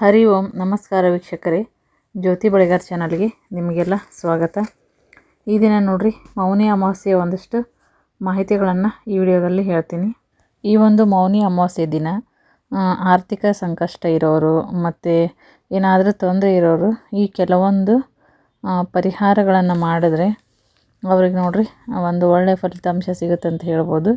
ಹರಿ ಓಂ, ನಮಸ್ಕಾರ ವೀಕ್ಷಕರೇ. ಜ್ಯೋತಿ ಬಳಿಗಾರ್ ಚಾನಲ್ಗೆ ನಿಮಗೆಲ್ಲ ಸ್ವಾಗತ. ಈ ದಿನ ನೋಡ್ರಿ, ಮೌನಿ ಅಮಾವಾಸ್ಯೆಯ ಒಂದಷ್ಟು ಮಾಹಿತಿಗಳನ್ನು ಈ ವಿಡಿಯೋದಲ್ಲಿ ಹೇಳ್ತೀನಿ. ಈ ಒಂದು ಮೌನಿ ಅಮಾವಾಸ್ಯೆ ದಿನ ಆರ್ಥಿಕ ಸಂಕಷ್ಟ ಇರೋರು ಮತ್ತು ಏನಾದರೂ ತೊಂದರೆ ಇರೋರು ಈ ಕೆಲವೊಂದು ಪರಿಹಾರಗಳನ್ನು ಮಾಡಿದ್ರೆ ಅವ್ರಿಗೆ ನೋಡ್ರಿ, ಒಂದು ಒಳ್ಳೆಯ ಫಲಿತಾಂಶ ಸಿಗುತ್ತೆ ಅಂತ ಹೇಳ್ಬೋದು.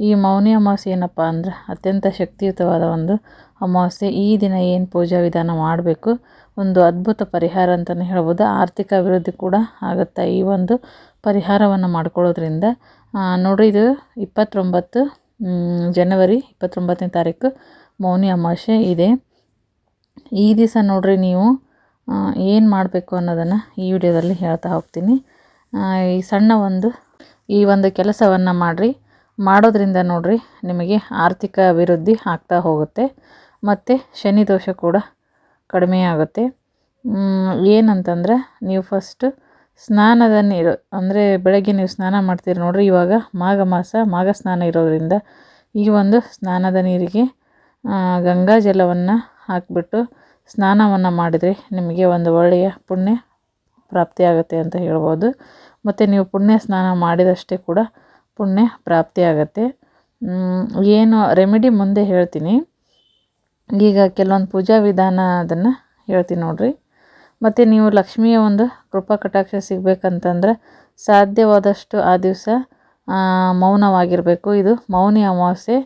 ಈ ಮೌನಿ ಅಮಾವಾಸ್ಯೆ ಏನಪ್ಪ ಅಂದ್ರೆ ಅತ್ಯಂತ ಶಕ್ತಿಯುತವಾದ ಒಂದು ಅಮಾವಾಸ್ಯೆ ಈ ದಿನ ಏನು ಪೂಜಾ ವಿಧಾನ ಮಾಡಬೇಕು? ಒಂದು ಅದ್ಭುತ ಪರಿಹಾರ ಅಂತಲೇ ಹೇಳ್ಬೋದು. ಆರ್ಥಿಕ ಅಭಿವೃದ್ಧಿ ಕೂಡ ಆಗುತ್ತೆ ಈ ಒಂದು ಪರಿಹಾರವನ್ನು ಮಾಡ್ಕೊಳ್ಳೋದ್ರಿಂದ. ನೋಡಿ ಇದು ಇಪ್ಪತ್ತೊಂಬತ್ತು ಜನವರಿ ಇಪ್ಪತ್ತೊಂಬತ್ತನೇ ತಾರೀಕು ಮೌನಿ ಅಮಾವಾಸ್ಯೆ ಇದೆ. ಈ ದಿವಸ ನೋಡಿರಿ ನೀವು ಏನು ಮಾಡಬೇಕು ಅನ್ನೋದನ್ನು ಈ ವಿಡಿಯೋದಲ್ಲಿ ಹೇಳ್ತಾ ಹೋಗ್ತೀನಿ. ಈ ಸಣ್ಣ ಒಂದು, ಈ ಒಂದು ಕೆಲಸವನ್ನು ಮಾಡಿರಿ. ಮಾಡೋದ್ರಿಂದ ನೋಡಿರಿ ನಿಮಗೆ ಆರ್ಥಿಕ ಅಭಿವೃದ್ಧಿ ಆಗ್ತಾ ಹೋಗುತ್ತೆ. ಮತ್ತು ಶನಿ ದೋಷ ಕೂಡ ಕಡಿಮೆ ಆಗುತ್ತೆ. ಏನಂತಂದರೆ ನೀವು ಫಸ್ಟು ಸ್ನಾನದ ನೀರು, ಅಂದರೆ ಬೆಳಗ್ಗೆ ನೀವು ಸ್ನಾನ ಮಾಡ್ತೀರಿ ನೋಡಿರಿ, ಇವಾಗ ಮಾಘ ಮಾಸ, ಮಾಘ ಸ್ನಾನ ಇರೋದರಿಂದ ಈ ಒಂದು ಸ್ನಾನದ ನೀರಿಗೆ ಗಂಗಾ ಜಲವನ್ನು ಹಾಕಿಬಿಟ್ಟು ಸ್ನಾನವನ್ನು ಮಾಡಿದರೆ ನಿಮಗೆ ಒಂದು ಒಳ್ಳೆಯ ಪುಣ್ಯ ಪ್ರಾಪ್ತಿಯಾಗುತ್ತೆ ಅಂತ ಹೇಳ್ಬೋದು. ಮತ್ತು ನೀವು ಪುಣ್ಯ ಸ್ನಾನ ಮಾಡಿದಷ್ಟೇ ಕೂಡ ಪುಣ್ಯ ಪ್ರಾಪ್ತಿಯಾಗತ್ತೆ ಏನು ರೆಮಿಡಿ ಮುಂದೆ ಹೇಳ್ತೀನಿ. ಈಗ ಕೆಲವೊಂದು ಪೂಜಾ ವಿಧಾನ ಅದನ್ನು ಹೇಳ್ತೀನಿ ನೋಡಿರಿ. ಮತ್ತು ನೀವು ಲಕ್ಷ್ಮಿಯ ಒಂದು ಕೃಪಾ ಕಟಾಕ್ಷ ಸಿಗಬೇಕಂತಂದ್ರೆ ಸಾಧ್ಯವಾದಷ್ಟು ಆ ದಿವಸ ಮೌನವಾಗಿರಬೇಕು. ಇದು ಮೌನಿ ಅಮಾವಾಸ್ಯೆ.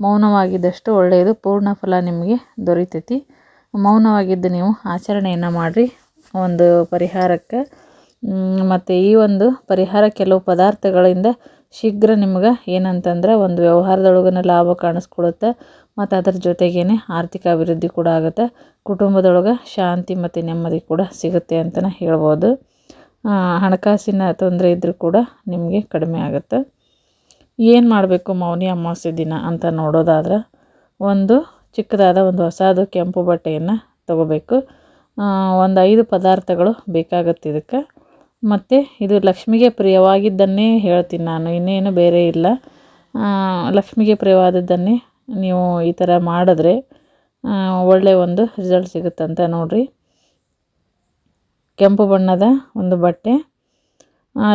ಮೌನವಾಗಿದ್ದಷ್ಟು ಒಳ್ಳೆಯದು. ಪೂರ್ಣ ಫಲ ನಿಮಗೆ ದೊರೀತೈತಿ. ಮೌನವಾಗಿದ್ದು ನೀವು ಆಚರಣೆಯನ್ನು ಮಾಡಿರಿ. ಒಂದು ಪರಿಹಾರಕ್ಕೆ ಮತ್ತು ಈ ಒಂದು ಪರಿಹಾರ ಕೆಲವು ಪದಾರ್ಥಗಳಿಂದ ಶೀಘ್ರ ನಿಮ್ಗೆ ಏನಂತಂದ್ರೆ ಒಂದು ವ್ಯವಹಾರದೊಳಗನ ಲಾಭ ಕಾಣಿಸ್ಕೊಳುತ್ತೆ ಮತ್ತು ಅದರ ಜೊತೆಗೇ ಆರ್ಥಿಕ ಅಭಿವೃದ್ಧಿ ಕೂಡ ಆಗುತ್ತೆ. ಕುಟುಂಬದೊಳಗೆ ಶಾಂತಿ ಮತ್ತು ನೆಮ್ಮದಿ ಕೂಡ ಸಿಗುತ್ತೆ ಅಂತಲೇ ಹೇಳ್ಬೋದು. ಹಣಕಾಸಿನ ತೊಂದರೆ ಇದ್ದರೂ ಕೂಡ ನಿಮಗೆ ಕಡಿಮೆ ಆಗುತ್ತೆ. ಏನು ಮಾಡಬೇಕು ಮೌನಿ ಅಮಾವಾಸ್ಯೆ ದಿನ ಅಂತ ನೋಡೋದಾದ್ರೆ ಒಂದು ಚಿಕ್ಕದಾದ ಒಂದು ಹೊಸದು ಕೆಂಪು ಬಟ್ಟೆಯನ್ನು ತಗೋಬೇಕು. ಒಂದು ಐದು ಪದಾರ್ಥಗಳು ಬೇಕಾಗುತ್ತೆ ಇದಕ್ಕೆ. ಮತ್ತು ಇದು ಲಕ್ಷ್ಮಿಗೆ ಪ್ರಿಯವಾಗಿದ್ದನ್ನೇ ಹೇಳ್ತೀನಿ ನಾನು, ಇನ್ನೇನು ಬೇರೆ ಇಲ್ಲ. ಲಕ್ಷ್ಮಿಗೆ ಪ್ರಿಯವಾದದ್ದನ್ನೇ ನೀವು ಈ ಥರ ಮಾಡಿದ್ರೆ ಒಳ್ಳೆಯ ಒಂದು ರಿಸಲ್ಟ್ ಸಿಗುತ್ತಂತ ನೋಡಿರಿ. ಕೆಂಪು ಬಣ್ಣದ ಒಂದು ಬಟ್ಟೆ.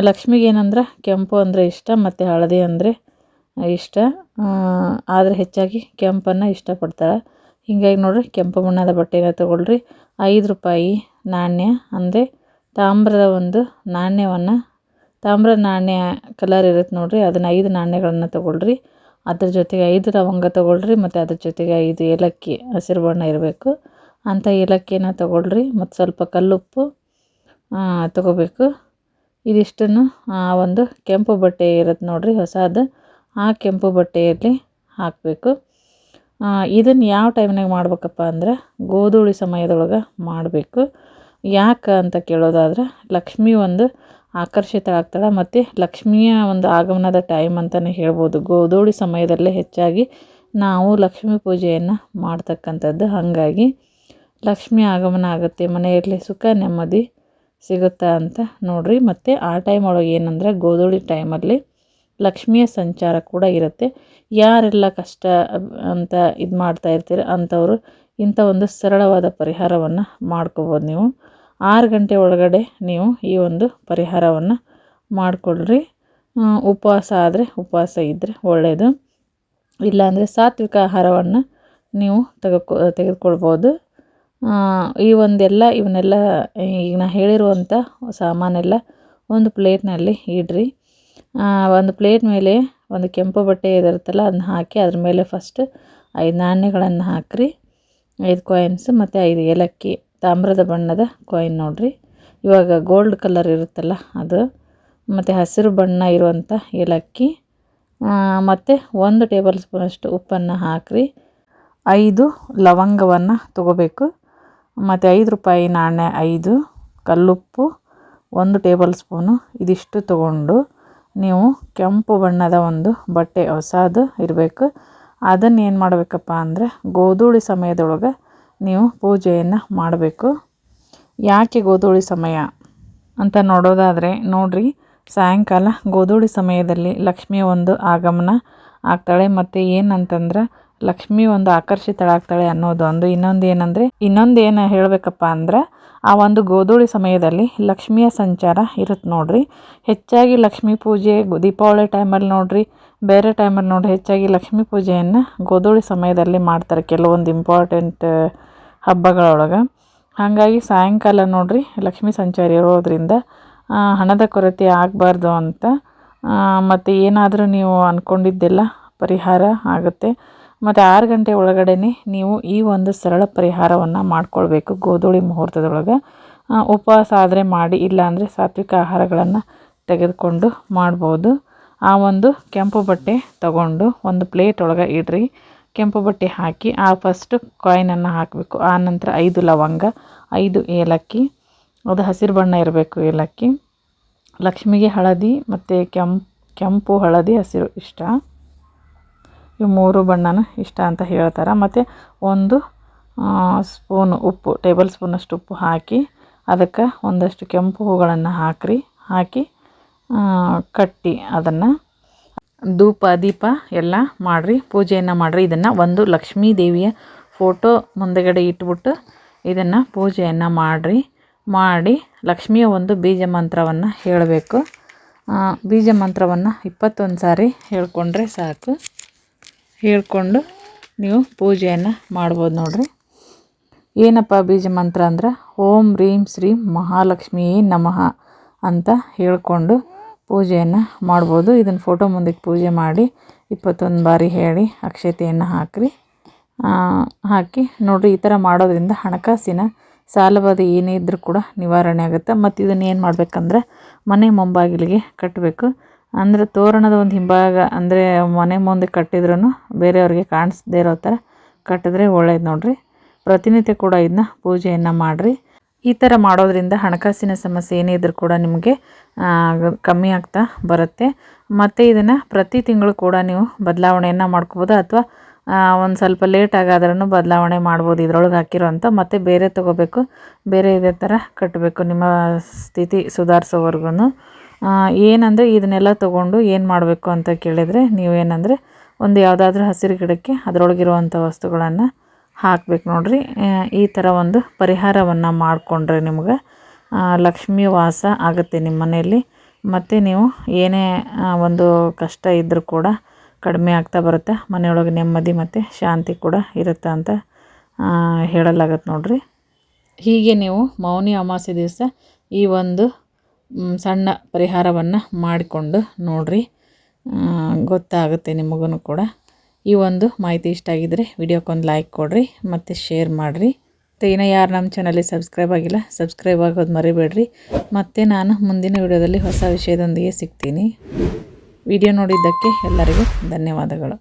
ಲಕ್ಷ್ಮಿಗೆ ಏನಂದ್ರೆ ಕೆಂಪು ಅಂದರೆ ಇಷ್ಟ, ಮತ್ತು ಹಳದಿ ಅಂದರೆ ಇಷ್ಟ. ಆದರೆ ಹೆಚ್ಚಾಗಿ ಕೆಂಪನ್ನು ಇಷ್ಟಪಡ್ತಾಳೆ ಹೀಗಾಗಿ ನೋಡಿರಿ, ಕೆಂಪು ಬಣ್ಣದ ಬಟ್ಟೆನ ತಗೊಳ್ರಿ. ಐದು ರೂಪಾಯಿ ನಾಣ್ಯ ಅಂದರೆ ತಾಮ್ರದ ಒಂದು ನಾಣ್ಯವನ್ನು, ತಾಮ್ರ ನಾಣ್ಯ ಕಲರ್ ಇರುತ್ತೆ ನೋಡಿರಿ, ಅದನ್ನು ಐದು ನಾಣ್ಯಗಳನ್ನು ತಗೊಳ್ರಿ. ಅದ್ರ ಜೊತೆಗೆ ಐದು ಲವಂಗ ತೊಗೊಳ್ರಿ, ಮತ್ತು ಅದ್ರ ಜೊತೆಗೆ ಐದು ಏಲಕ್ಕಿ, ಹಸಿರು ಬಣ್ಣ ಇರಬೇಕು. ಅಂಥ ಏಲಕ್ಕಿನ ತೊಗೊಳ್ರಿ, ಮತ್ತು ಸ್ವಲ್ಪ ಕಲ್ಲುಪ್ಪು ತೊಗೋಬೇಕು. ಇದಿಷ್ಟನ್ನು, ಆ, ಒಂದು ಕೆಂಪು ಬಟ್ಟೆ ಇರುತ್ತೆ ನೋಡಿರಿ ಹೊಸದು, ಆ ಕೆಂಪು ಬಟ್ಟೆಯಲ್ಲಿ ಹಾಕಬೇಕು. ಇದನ್ನು ಯಾವ ಟೈಮ್ನಾಗ ಮಾಡ್ಬೇಕಪ್ಪ ಅಂದ್ರೆ ಗೋಧೂಳಿ ಸಮಯದೊಳಗೆ ಮಾಡಬೇಕು. ಯಾಕೆ ಅಂತ ಕೇಳೋದಾದ್ರೆ ಲಕ್ಷ್ಮಿ ಒಂದು ಆಕರ್ಷಿತ ಆಗ್ತಾಳೆ ಮತ್ತು ಲಕ್ಷ್ಮಿಯ ಒಂದು ಆಗಮನದ ಟೈಮ್ ಅಂತಲೇ ಹೇಳ್ಬೋದು. ಗೋಧೂಳಿ ಸಮಯದಲ್ಲೇ ಹೆಚ್ಚಾಗಿ ನಾವು ಲಕ್ಷ್ಮೀ ಪೂಜೆಯನ್ನು ಮಾಡ್ತಕ್ಕಂಥದ್ದು. ಹಾಗಾಗಿ ಲಕ್ಷ್ಮಿ ಆಗಮನ ಆಗುತ್ತೆ. ಮನೆಯಲ್ಲಿ ಸುಖ, ನೆಮ್ಮದಿ ಸಿಗುತ್ತಾ ಅಂತ ನೋಡ್ರಿ. ಮತ್ತು ಆ ಟೈಮ್ ಒಳಗೆ ಏನಂದರೆ ಗೋಧೂಳಿ ಟೈಮಲ್ಲಿ ಲಕ್ಷ್ಮಿಯ ಸಂಚಾರ ಕೂಡ ಇರುತ್ತೆ. ಯಾರೆಲ್ಲ ಕಷ್ಟ ಅಂತ ಇದು ಮಾಡ್ತಾ ಇರ್ತೀರ ಅಂಥವ್ರು ಇಂಥ ಒಂದು ಸರಳವಾದ ಪರಿಹಾರವನ್ನು ಮಾಡ್ಕೋಬೋದು ನೀವು. ಆರು ಗಂಟೆ ಒಳಗಡೆ ನೀವು ಈ ಒಂದು ಪರಿಹಾರವನ್ನು ಮಾಡಿಕೊಳ್ರಿ. ಉಪವಾಸ ಆದರೆ ಉಪವಾಸ ಇದ್ದರೆ ಒಳ್ಳೆಯದು ಇಲ್ಲಾಂದರೆ ಸಾತ್ವಿಕ ಆಹಾರವನ್ನು ನೀವು ತೆಗೆದುಕೊ, ತೆಗೆದುಕೊಳ್ಬೋದು. ಈ ಒಂದೆಲ್ಲ, ಇವನ್ನೆಲ್ಲ ಈಗ ನಾ ಹೇಳಿರುವಂಥ ಸಾಮಾನೆಲ್ಲ ಒಂದು ಪ್ಲೇಟ್ನಲ್ಲಿ ಇಡ್ರಿ. ಒಂದು ಪ್ಲೇಟ್ ಮೇಲೆ ಒಂದು ಕೆಂಪು ಬಟ್ಟೆ ಇದಿರುತ್ತಲ್ಲ, ಅದನ್ನ ಹಾಕಿ ಅದ್ರ ಮೇಲೆ ಫಸ್ಟ್ ಐದು ನಾಣ್ಯಗಳನ್ನು ಹಾಕ್ರಿ. ಐದು ಕಾಯಿನ್ಸ್ ಮತ್ತು ಐದು ಏಲಕ್ಕಿ. ತಾಮ್ರದ ಬಣ್ಣದ ಕಾಯಿನ್ ನೋಡ್ರಿ. ಇವಾಗ ಗೋಲ್ಡ್ ಕಲರ್ ಇರುತ್ತಲ್ಲ ಅದು. ಮತ್ತು ಹಸಿರು ಬಣ್ಣ ಇರುವಂಥ ಏಲಕ್ಕಿ. ಮತ್ತು ಒಂದು ಟೇಬಲ್ ಸ್ಪೂನಷ್ಟು ಉಪ್ಪನ್ನು ಹಾಕ್ರಿ. ಐದು ಲವಂಗವನ್ನು ತಗೋಬೇಕು. ಮತ್ತು ಐದು ರೂಪಾಯಿ ನಾಣ್ಯ ಐದು, ಕಲ್ಲುಪ್ಪು ಒಂದು ಟೇಬಲ್ ಸ್ಪೂನು ಇದಿಷ್ಟು ತಗೊಂಡು ನೀವು ಕೆಂಪು ಬಣ್ಣದ ಒಂದು ಬಟ್ಟೆ ಹೊಸದು ಇರಬೇಕು. ಅದನ್ನು ಏನು ಮಾಡಬೇಕಪ್ಪ ಅಂದರೆ ಗೋಧೂಳಿ ಸಮಯದೊಳಗೆ ನೀವು ಪೂಜೆಯನ್ನು ಮಾಡಬೇಕು. ಯಾಕೆ ಗೋಧೂಳಿ ಸಮಯ ಅಂತ ನೋಡೋದಾದರೆ, ನೋಡ್ರಿ, ಸಾಯಂಕಾಲ ಗೋಧೂಳಿ ಸಮಯದಲ್ಲಿ ಲಕ್ಷ್ಮಿಯ ಒಂದು ಆಗಮನ ಆಗ್ತಾಳೆ ಮತ್ತು ಏನಂತಂದ್ರೆ, ಲಕ್ಷ್ಮಿ ಒಂದು ಆಕರ್ಷಿತಳಾಗ್ತಾಳೆ ಅನ್ನೋದು. ಒಂದು ಇನ್ನೊಂದು ಏನಂದರೆ ಇನ್ನೊಂದು ಏನು ಹೇಳಬೇಕಪ್ಪ ಅಂದ್ರೆ ಆ ಒಂದು ಗೋಧೂಳಿ ಸಮಯದಲ್ಲಿ ಲಕ್ಷ್ಮಿಯ ಸಂಚಾರ ಇರುತ್ತೆ ನೋಡ್ರಿ. ಹೆಚ್ಚಾಗಿ ಲಕ್ಷ್ಮೀ ಪೂಜೆ ದೀಪಾವಳಿ ಟೈಮಲ್ಲಿ ನೋಡ್ರಿ. ಬೇರೆ ಟೈಮಲ್ಲಿ ನೋಡ್ರಿ ಹೆಚ್ಚಾಗಿ ಲಕ್ಷ್ಮೀ ಪೂಜೆಯನ್ನು ಗೋಧೂಳಿ ಸಮಯದಲ್ಲಿ ಮಾಡ್ತಾರೆ ಕೆಲವೊಂದು ಇಂಪಾರ್ಟೆಂಟ್ ಹಬ್ಬಗಳೊಳಗೆ. ಹಾಗಾಗಿ ಸಾಯಂಕಾಲ ನೋಡ್ರಿ ಲಕ್ಷ್ಮೀ ಸಂಚಾರ ಇರೋದ್ರಿಂದ ಹಣದ ಕೊರತೆ ಆಗಬಾರ್ದು ಅಂತ ಮತ್ತು ಏನಾದರೂ ನೀವು ಅಂದ್ಕೊಂಡಿದ್ದೆಲ್ಲ ಪರಿಹಾರ ಆಗುತ್ತೆ. ಮತ್ತು ಆರು ಗಂಟೆ ಒಳಗಡೆನೆ ನೀವು ಈ ಒಂದು ಸರಳ ಪರಿಹಾರವನ್ನು ಮಾಡ್ಕೊಳ್ಬೇಕು ಗೋಧೂಳಿ ಮುಹೂರ್ತದೊಳಗೆ. ಉಪವಾಸ ಆದರೆ ಮಾಡಿ ಇಲ್ಲಾಂದರೆ ಸಾತ್ವಿಕ ಆಹಾರಗಳನ್ನು ತೆಗೆದುಕೊಂಡು ಮಾಡ್ಬೋದು. ಆ ಒಂದು ಕೆಂಪು ಬಟ್ಟೆ ತಗೊಂಡು ಒಂದು ಪ್ಲೇಟ್ ಒಳಗೆ ಇಡ್ರಿ. ಕೆಂಪು ಬಟ್ಟೆ ಹಾಕಿ, ಆ ಫಸ್ಟು ಕಾಯಿನನ್ನು ಹಾಕಬೇಕು. ಆ ನಂತರ ಐದು ಲವಂಗ, ಐದು ಏಲಕ್ಕಿ, ಅದು ಹಸಿರು ಬಣ್ಣ ಇರಬೇಕು ಏಲಕ್ಕಿ. ಲಕ್ಷ್ಮಿಗೆ ಹಳದಿ ಮತ್ತು ಕೆಂಪು ಕೆಂಪು, ಹಳದಿ, ಹಸಿರು ಇಷ್ಟ. ಇವು ಮೂರು ಬಣ್ಣನ ಇಷ್ಟ ಅಂತ ಹೇಳ್ತಾರೆ. ಮತ್ತು ಒಂದು ಸ್ಪೂನ್ ಉಪ್ಪು, ಟೇಬಲ್ ಸ್ಪೂನಷ್ಟು ಉಪ್ಪು ಹಾಕಿ, ಅದಕ್ಕೆ ಒಂದಷ್ಟು ಕೆಂಪು ಹೂಗಳನ್ನು ಹಾಕಿರಿ. ಹಾಕಿ ಕಟ್ಟಿ ಅದನ್ನು ಧೂಪ, ದೀಪ ಎಲ್ಲ ಮಾಡಿರಿ, ಪೂಜೆಯನ್ನು ಮಾಡಿರಿ. ಇದನ್ನು ಒಂದು ಲಕ್ಷ್ಮೀ ದೇವಿಯ ಫೋಟೋ ಮುಂದೆಗಡೆ ಇಟ್ಬಿಟ್ಟು ಇದನ್ನು ಪೂಜೆಯನ್ನು ಮಾಡಿರಿ. ಮಾಡಿ ಲಕ್ಷ್ಮಿಯ ಒಂದು ಬೀಜ ಮಂತ್ರವನ್ನು ಹೇಳಬೇಕು. ಬೀಜ ಮಂತ್ರವನ್ನು ಇಪ್ಪತ್ತೊಂದು ಸಾರಿ ಹೇಳ್ಕೊಂಡ್ರೆ ಸಾಕು. ಹೇಳ್ಕೊಂಡು ನೀವು ಪೂಜೆಯನ್ನು ಮಾಡ್ಬೋದು ನೋಡ್ರಿ. ಏನಪ್ಪ ಬೀಜ ಮಂತ್ರ ಅಂದ್ರೆ? ಓಂ ರೀಂ ಶ್ರೀ ಮಹಾಲಕ್ಷ್ಮೀ ನಮಃ ಅಂತ ಹೇಳ್ಕೊಂಡು ಪೂಜೆಯನ್ನು ಮಾಡ್ಬೋದು. ಇದನ್ನು ಫೋಟೋ ಮುಂದಕ್ಕೆ ಪೂಜೆ ಮಾಡಿ ಇಪ್ಪತ್ತೊಂದು ಬಾರಿ ಹೇಳಿ ಅಕ್ಷತೆಯನ್ನು ಹಾಕಿರಿ. ಹಾಕಿ ನೋಡಿರಿ, ಈ ಥರ ಮಾಡೋದ್ರಿಂದ ಹಣಕಾಸಿನ ಸಾಲಬಾಧೆ ಏನೇ ಇದ್ದರೂ ಕೂಡ ನಿವಾರಣೆ ಆಗುತ್ತೆ. ಮತ್ತು ಇದನ್ನು ಏನು ಮಾಡಬೇಕಂದ್ರೆ ಮನೆ ಮುಂಬಾಗಿಲಿಗೆ ಕಟ್ಟಬೇಕು ಅಂದರೆ ತೋರಣದ ಒಂದು ಹಿಂಭಾಗ ಅಂದರೆ ಮನೆ ಮುಂದೆ ಕಟ್ಟಿದ್ರೂ ಬೇರೆಯವ್ರಿಗೆ ಕಾಣಿಸ್ದೇ ಇರೋ ಥರ ಕಟ್ಟಿದ್ರೆ ಒಳ್ಳೇದು ನೋಡಿರಿ. ಪ್ರತಿನಿತ್ಯ ಕೂಡ ಇದನ್ನ ಪೂಜೆಯನ್ನು ಮಾಡಿರಿ. ಈ ಥರ ಮಾಡೋದ್ರಿಂದ ಹಣಕಾಸಿನ ಸಮಸ್ಯೆ ಏನೇ ಇದ್ರೂ ಕೂಡ ನಿಮಗೆ ಕಮ್ಮಿ ಆಗ್ತಾ ಬರುತ್ತೆ. ಮತ್ತು ಇದನ್ನು ಪ್ರತಿ ತಿಂಗಳು ಕೂಡ ನೀವು ಬದಲಾವಣೆಯನ್ನು ಮಾಡ್ಕೋಬೋದು ಅಥವಾ ಒಂದು ಸ್ವಲ್ಪ ಲೇಟ್ ಆಗಾದ್ರೂ ಬದಲಾವಣೆ ಮಾಡ್ಬೋದು ಇದ್ರೊಳಗೆ ಹಾಕಿರೋಂಥ. ಮತ್ತು ಬೇರೆ ತೊಗೋಬೇಕು, ಬೇರೆ ಇದೇ ಥರ ಕಟ್ಟಬೇಕು ನಿಮ್ಮ ಸ್ಥಿತಿ ಸುಧಾರಿಸೋವರೆಗೂ ಏನಂದರೆ ಇದನ್ನೆಲ್ಲ ತೊಗೊಂಡು ಏನು ಮಾಡಬೇಕು ಅಂತ ಕೇಳಿದರೆ ನೀವೇನಂದರೆ ಒಂದು ಯಾವುದಾದ್ರೂ ಹಸಿರು ಗಿಡಕ್ಕೆ ಅದರೊಳಗಿರುವಂಥ ವಸ್ತುಗಳನ್ನು ಹಾಕ್ಬೇಕು ನೋಡಿರಿ. ಈ ಥರ ಒಂದು ಪರಿಹಾರವನ್ನು ಮಾಡಿಕೊಂಡ್ರೆ ನಿಮ್ಗೆ ಲಕ್ಷ್ಮಿ ವಾಸ ಆಗುತ್ತೆ ನಿಮ್ಮ ಮನೆಯಲ್ಲಿ. ಮತ್ತು ನೀವು ಏನೇ ಒಂದು ಕಷ್ಟ ಇದ್ದರೂ ಕೂಡ ಕಡಿಮೆ ಆಗ್ತಾ ಬರುತ್ತೆ. ಮನೆಯೊಳಗೆ ನೆಮ್ಮದಿ ಮತ್ತು ಶಾಂತಿ ಕೂಡ ಇರುತ್ತೆ ಅಂತ ಹೇಳಲಾಗತ್ತೆ ನೋಡಿರಿ. ಹೀಗೆ ನೀವು ಮೌನಿ ಅಮಾವಾಸ್ಯೆ ದಿವಸ ಈ ಒಂದು ಸಣ್ಣ ಪರಿಹಾರವನ್ನು ಮಾಡಿಕೊಂಡು ನೋಡ್ರಿ. ಗೊತ್ತಾಗುತ್ತೆ ನಿಮಗೂ ಕೂಡ. ಈ ಒಂದು ಮಾಹಿತಿ ಇಷ್ಟ ಆಗಿದ್ದರೆ ವಿಡಿಯೋಕ್ಕೊಂದು ಲೈಕ್ ಕೊಡಿರಿ, ಮತ್ತು ಶೇರ್ ಮಾಡಿರಿ. ಮತ್ತು ಇನ್ನೂ ಯಾರು ನಮ್ಮ ಚಾನಲಿಗೆ ಸಬ್ಸ್ಕ್ರೈಬ್ ಆಗಿಲ್ಲ ಸಬ್ಸ್ಕ್ರೈಬ್ ಆಗೋದು ಮರಿಬೇಡ್ರಿ. ಮತ್ತು ನಾನು ಮುಂದಿನ ವಿಡಿಯೋದಲ್ಲಿ ಹೊಸ ವಿಷಯದೊಂದಿಗೆ ಸಿಗ್ತೀನಿ. ವಿಡಿಯೋ ನೋಡಿದ್ದಕ್ಕೆ ಎಲ್ಲರಿಗೂ ಧನ್ಯವಾದಗಳು.